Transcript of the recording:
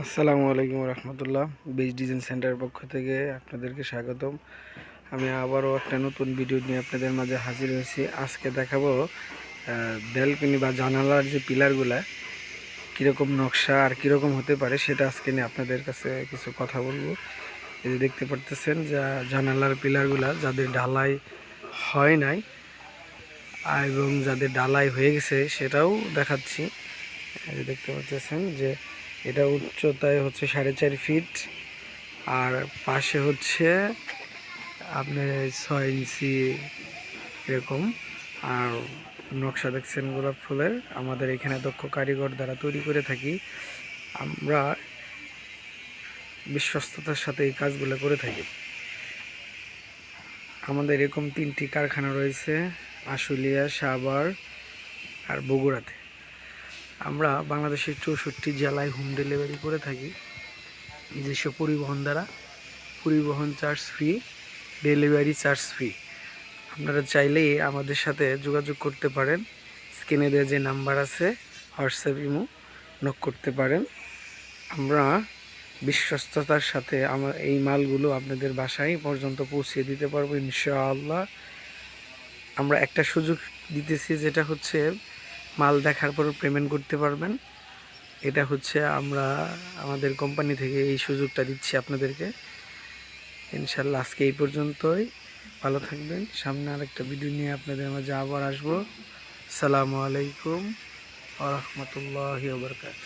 আসসালামু আলাইকুম রহমতুল্লাহ base design সেন্টারের পক্ষ থেকে আপনাদেরকে স্বাগতম। আমি আবারও একটা নতুন ভিডিও নিয়ে আপনাদের মাঝে হাজির হয়েছি। আজকে দেখাবো ব্যালকনি বা জানালার যে পিলারগুলা কীরকম নকশা আর কীরকম হতে পারে সেটা আজকে নিয়ে আপনাদের কাছে কিছু কথা বলব। এই যে দেখতে পারতেছেন যা জানালার পিলারগুলা যাদের ঢালাই হয় নাই এবং যাদের ঢালাই হয়ে গেছে সেটাও দেখাচ্ছি। দেখতে পাচ্ছেন যে এটা উচ্চতায় হচ্ছে সাড়ে চার ফিট, আর পাশে হচ্ছে আপনার ছয় ইঞ্চি এরকম, আর নকশা দেখছেন গোলাপ ফুলের। আমাদের এখানে দক্ষ কারিগর দ্বারা তৈরি করে থাকি। আমরা বিশ্বস্ততার সাথে এই কাজগুলো করে থাকি। আমাদের এরকম তিনটি কারখানা রয়েছে, আশুলিয়া, সাভার আর বগুড়াতে। আমরা বাংলাদেশের চৌষট্টি জেলায় হোম ডেলিভারি করে থাকি। নিজস্ব পরিবহন দ্বারা। পরিবহন charge free delivery charge free আপনারা চাইলেই আমাদের সাথে যোগাযোগ করতে পারেন। স্ক্রিনে দেওয়া যে নাম্বার আছে, হোয়াটসঅ্যাপ, ইমো নক করতে পারেন। আমরা বিশ্বস্ততার সাথে আমার এই মালগুলো আপনাদের বাসায় পর্যন্ত পৌঁছে দিতে পারব ইনশাআল্লাহ। আমরা একটা সুযোগ দিতেছি যেটা হচ্ছে মাল দেখার পর পেমেন্ট করতে পারবেন। এটা হচ্ছে আমরা, আমাদের কোম্পানি থেকে এই সুযোগটা দিচ্ছি আপনাদেরকে। ইনশাল্লাহ আজকে এই পর্যন্তই। ভালো থাকবেন। সামনে আরেকটা ভিডিও নিয়ে আপনাদের মাঝে আবার আসব। সালামু আলাইকুম আ রহমতুল্লাহ বরকাত